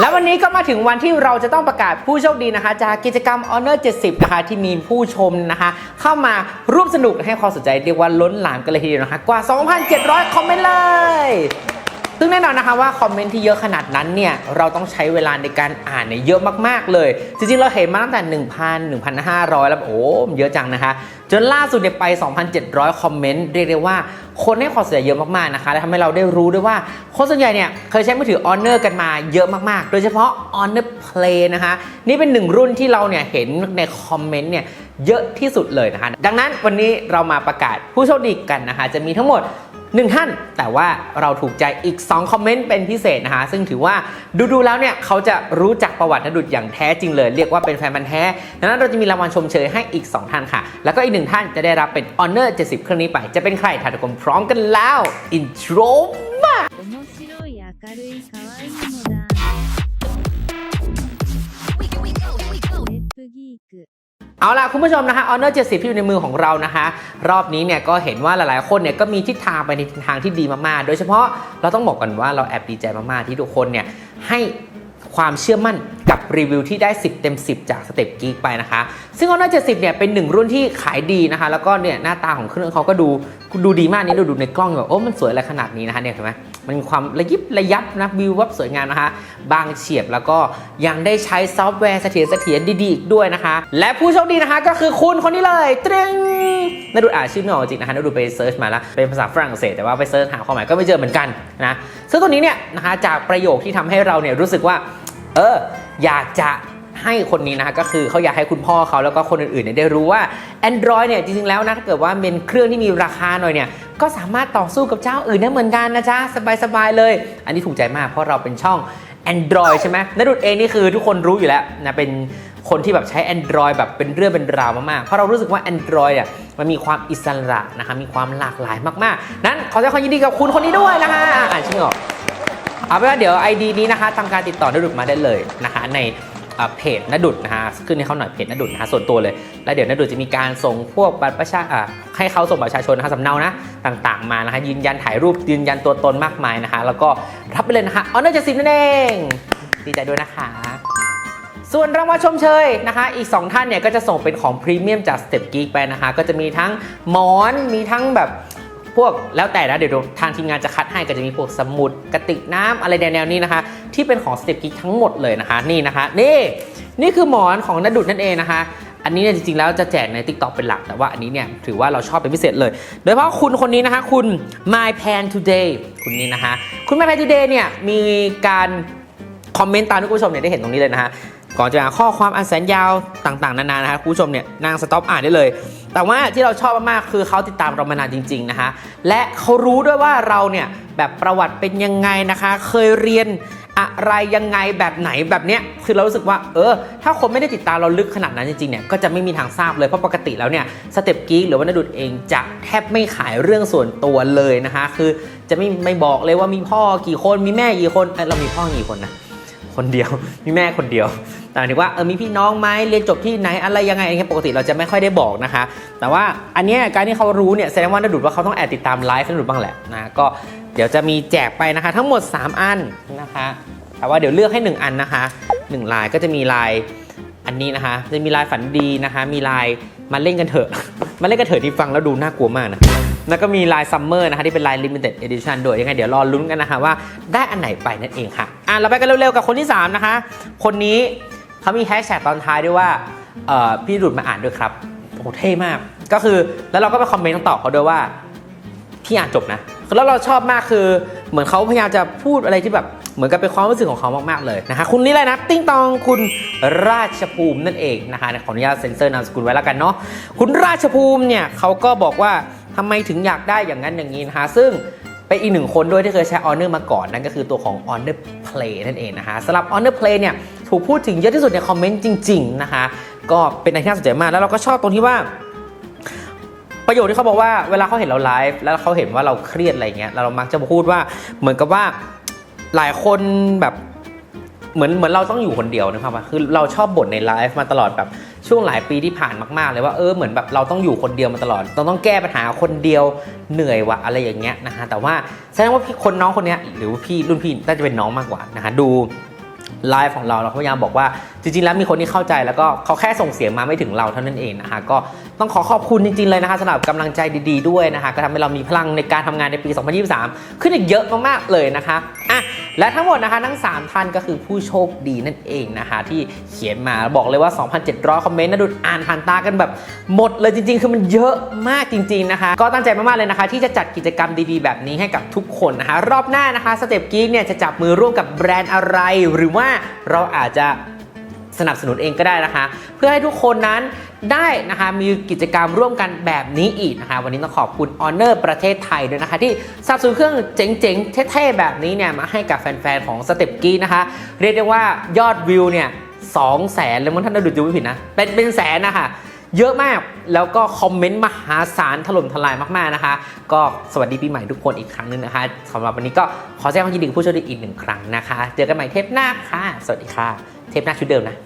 แล้ววันนี้ก็มาถึงวันที่เราจะต้องประกาศผู้โชคดีนะคะ จากกิจกรรม Honor 70 นะคะ ที่มีผู้ชมนะคะ เข้ามาร่วมสนุกให้ความสนใจเรียกว่าล้นหลามกันเลยทีเดียวนะคะ กว่า 2,700 คอมเมนต์เลย ซึ่งแน่นอนนะคะว่าคอมเมนต์ที่เยอะขนาดนั้นเนี่ยเราต้องใช้เวลาในการอ่านเนี่ยเยอะมากๆเลย จริงๆ เราเห็นมาตั้งแต่ 1,000 1,500 แล้วโอ้มเยอะจังนะคะ จนล่าสุดเนี่ยไป 2,700 คอมเมนต์เรียกได้ว่าคนให้ความสนใจเยอะมากๆนะคะและทำให้เราได้รู้ด้วยว่าคนส่วนใหญ่เนี่ยเคยใช้มือถือ Honor กันมาเยอะมากๆ โดยเฉพาะ Honor Play นะคะนี่เป็นหนึ่งรุ่นที่เราเนี่ยเห็นในคอมเมนต์เนี่ยเยอะที่สุดเลยนะคะ ดังนั้นวันนี้เรามาประกาศผู้โชคดีกันนะคะ จะมีทั้งหมด หนึ่งท่าน แต่ว่าเราถูกใจอีก 2 คอมเมนต์เป็นพิเศษนะคะซึ่งถือว่าดูๆแล้วเนี่ยเขาจะรู้จักประวัตินดุดอย่างแท้จริงเลย เรียกว่าเป็นแฟนมันแท้ดังนั้นเราจะมีรางวัลชมเชยให้อีก 2 ท่านค่ะ แล้วก็อีกหนึ่งท่านจะได้รับเป็น Honor 70 เครื่องนี้ไป จะเป็นใครถ่ายทุกคนพร้อมกันแล้วอินโทรมา เอาล่ะคุณผู้ชมนะฮะ Honor 70 ที่อยู่ในมือของเรานะฮะ รอบนี้เนี่ยก็เห็นว่าหลายๆ คนเนี่ยก็มีทิศทางไปในทางที่ดีมากๆ โดยเฉพาะเราต้องบอกกันว่าเราแอบดีใจมาก ๆ ที่ทุกคนเนี่ยให้ความเชื่อมั่นกับรีวิวที่ได้ 10 เต็ม 10 จากสเต็ปกีกไปนะคะ ซึ่ง Honor 70 เนี่ยเป็นหนึ่งรุ่นที่ขายดีนะคะ แล้วก็เนี่ยหน้าตาของเครื่องเขาก็ดูดูดีมากนี่ดูดูในกล้องแบบโอ้มันสวยอะไรขนาดนี้นะคะเนี่ยเห็นไหม มันมีความระยิบระยับนะวิววับสวยงามนะคะ บางเฉียบแล้วก็ยังได้ใช้ซอฟต์แวร์เสถียรเสถียรดีๆอีกด้วยนะคะ และผู้โชคดีนะคะก็คือคุณคนนี้เลยตรึงนาดูอ่านชื่อไม่ออกจริงนะคะนาดูไปเซิร์ชมาแล้วเป็นภาษาฝรั่งเศสแต่ว่าไปเซิร์ชหาความหมายก็ไม่เจอเหมือนกันนะซึ่งตัวนี้เนี่ยนะคะจากประโยคที่ทำให้เราเนี่ยรู้สึกว่า เอออยากจะ ให้คนนี้นะคะก็คือเขาอยากให้คุณพ่อเขาแล้วก็คนอื่นๆเนี่ยได้รู้ว่า Android เนี่ยจริงๆแล้วนะถ้าเกิดว่าเป็นเครื่องที่มีราคาหน่อยเนี่ยก็สามารถต่อสู้กับเจ้าอื่นได้เหมือนกันนะจ๊ะสบายๆเลย อันนี้ถูกใจมากเพราะเราเป็นช่อง Android ใช่ไหมนดุดเองนี่คือทุกคนรู้อยู่แล้วนะเป็นคนที่แบบใช้ Android แบบเป็นเรื่องเป็นราวมากๆ เพราะเรารู้สึกว่า Android อะมันมีความอิสระนะคะมีความหลากหลายมากๆ นั้นขอแสดงความยินดีกับคุณคนนี้ด้วยนะคะอ่านชื่อไม่ออกเอาเป็นว่าเดี๋ยว ID นี้นะคะทำการติดต่อนดุดมาได้เลยนะคะใน เพจนดุดนะคะขึ้นให้เขาหน่อยเพจนดุดนะคะส่วนตัวเลย แล้วเดี๋ยวนดุดจะมีการส่งพวกบัตรประชาอ่าให้เขาส่งบัตรประชาชนนะคะสำเนานะต่างๆมานะคะยืนยันถ่ายรูปยืนยันตัวตนมากมายนะคะแล้วก็รับไปเลยนะคะออเนอร์จ็ดสิบนั่นเองดีใจด้วยนะคะ ส่วนรางวัลชมเชยนะคะ อีก 2 ท่านเนี่ยก็จะส่งเป็นของพรีเมียมจาก Step Geek ไปนะคะ ก็จะมีทั้งหมอนมีทั้งแบบ พวกแล้วแต่นะเดี๋ยวทางทีมงานจะคัดให้ก็จะมีพวกสมุดกระติกน้ำอะไรแนวนี้นะคะ ที่เป็นของ Step Geek ทั้งหมดเลยนะคะนี่นะคะนี่นี่คือหมอนของนดุดนั่นเองนะคะ อันนี้เนี่ยจริงๆแล้วจะแจกใน TikTok เป็นหลัก แต่ว่าอันนี้เนี่ยถือว่าเราชอบเป็นพิเศษเลย โดยเฉพาะคุณคนนี้นะคะ คุณ My Pan Today คุณนี้นะคะ คุณ My Pan Today เนี่ยมีการคอมเมนต์ตามที่คุณผู้ชมเนี่ยได้เห็นตรงนี้เลยนะฮะ ก่อนจะอ่านข้อความอันแสนยาวต่างๆ นานานะฮะคุณผู้ชมเนี่ยนางสต็อปอ่านได้เลย แต่ว่าที่เราชอบมากๆคือเขาติดตามเรามานานจริง ๆนะคะและเขารู้ด้วยว่าเราเนี่ยแบบประวัติเป็นยังไงนะคะ เคยเรียนอะไรยังไงแบบไหนแบบเนี้ยคือเรารู้สึกว่า เออ ถ้าคนไม่ได้ติดตามเราลึกขนาดนั้นจริงๆเนี่ยก็จะไม่มีทางทราบเลยเพราะปกติแล้วเนี่ยสเต็ปกีหรือว่านดุดเองจะแทบไม่ขายเรื่องส่วนตัวเลยนะคะคือจะไม่ไม่บอกเลยว่ามีพ่อกี่คนมีแม่กี่คนเเรามีพ่อกี่คนนะคนเดียวมีแม่คนเดียว แต่หมายถึงว่าเออมีพี่น้องไหมเรียนจบที่ไหนอะไรยังไงอะไรเงี้ยปกติเราจะไม่ค่อยได้บอกนะคะ แต่ว่าอันเนี้ยการที่เขารู้เนี่ยแสดงว่านดุดว่าเขาต้องแอบติดตามไลฟ์นดุดบ้างแหละนะก็เดี๋ยวจะมีแจกไปนะคะ ทั้งหมด 3 อันนะคะ แต่ว่าเดี๋ยวเลือกให้ 1 อันนะคะ1ลายก็จะมีลายอันนี้นะคะ จะมีลายฝันดีนะคะ มีลายมาเล่นกันเถอะ มาเล่นกันเถอะที่ฟังแล้วดูน่ากลัวมากนะแล้วก็มีลายซัมเมอร์นะคะที่เป็นลาย limited edition ด้วยยังไงเดี๋ยวรอลุ้นกันนะคะว่าได้อันไหนไปนั่นเองค่ะ อะเราไปกันเร็วๆกับคนที่ 3 นะคะ คนนี้ เขามีแฮชแท็กตอนท้ายด้วยว่าพี่หลุดมาอ่านด้วยครับโอ้โหเท่มาก ก็คือแล้วเราก็ไปคอมเมนต์ตอบเขาด้วยว่าพี่อ่านจบนะแล้วเราชอบมากคือเหมือนเขาพยายามจะพูดอะไรที่แบบเหมือนกับเป็นความรู้สึกของเขามากๆเลยนะคะคุณนี่เลยนะติ้งตองคุณราชภูมินั่นเองนะคะขออนุญาตเซ็นเซอร์นามสกุลไว้แล้วกันเนาะคุณราชภูมิเนี่ยเขาก็บอกว่าทำไมถึงอยากได้อย่างนั้นอย่างนี้นะคะซึ่ง เป็นอีกหนึ่งคนด้วยที่เคยใช้ Honor มาก่อนนั่นก็คือตัวของ Honor Play นั่นเองนะคะสำหรับ Honor Play เนี่ยถูกพูดถึงเยอะที่สุดในคอมเมนต์จริงๆนะคะก็เป็นอะไรที่น่าสนใจมากแล้วเราก็ชอบตรงที่ว่าประโยชน์ที่เขาบอกว่าเวลาเขาเห็นเราไลฟ์แล้วเขาเห็นว่าเราเครียดอะไรเงี้ยเรามักจะพูดว่าเหมือนกับว่าหลายคนแบบเหมือนเหมือนเราต้องอยู่คนเดียวนะครับคือเราชอบบ่นในไลฟ์มาตลอดแบบ ช่วงหลายปีที่ผ่านมาก ๆ เลยว่าเออเหมือนแบบเราต้องอยู่คนเดียวมาตลอดเราต้องแก้ปัญหาคนเดียวเหนื่อยวะอะไรอย่างเงี้ยนะฮะแต่ว่าแสดงว่าพี่คนน้องคนนี้หรือว่าพี่รุ่นพี่น่าจะเป็นน้องมากกว่านะฮะดูไลฟ์ของเราเราพยายามบอกว่าจริง ๆ แล้วมีคนที่เข้าใจแล้วก็เขาแค่ส่งเสียงมาไม่ถึงเราเท่านั้นเองนะคะก็ต้องขอขอบคุณจริง ๆ เลยนะคะสำหรับกำลังใจดี ๆ ด้วยนะคะก็ทำให้เรามีพลังในการทำงานในปี 2023 ขึ้นอีกเยอะมากๆเลยนะคะอะ และทั้งหมดนะคะทั้ง 3 ท่านก็คือผู้โชคดีนั่นเองนะคะ ที่เขียนมาบอกเลยว่า 2,700 คอมเมนต์นะดูอ่านผ่านตากันแบบหมดเลยจริง ๆ คือมันเยอะมากจริง ๆนะคะ ก็ตั้งใจมาก ๆ เลยนะคะ ที่จะจัดกิจกรรมดีๆ แบบนี้ให้กับทุกคนนะคะ รอบหน้านะคะสเต็ปกีเนี่ยจะจับมือร่วมกับแบรนด์อะไร หรือว่าเราอาจจะสนับสนุนเองก็ได้นะคะ เพื่อให้ทุกคนนั้น ได้นะคะมีกิจกรรมร่วมกันแบบนี้อีกนะคะวันนี้ต้องขอบคุณ Honor ประเทศไทยด้วยนะคะ ที่สนับสนุนเครื่องเจ๋งๆ เท่ๆ แบบนี้เนี่ยมาให้กับแฟนๆ ของสเต็ปกี้นะคะ เรียกได้ว่ายอดวิวเนี่ยสองแสนเลยมั้งท่านดูดูไม่ผิดนะ เป็นเป็นแสนนะคะเยอะมากแล้วก็คอมเมนต์มหาศาลถล่มทลายมากๆนะคะ ก็สวัสดีปีใหม่ทุกคนอีกครั้งหนึงนะคะสำหรับวันนี้ก็ขอแสดงความยินดีกับผู้โชคดีอีกหนึ่งครั้งนะคะ เจอกันใหม่เทปหน้าค่ะ สวัสดีค่ะ เทปหน้าชุดเดิมนะ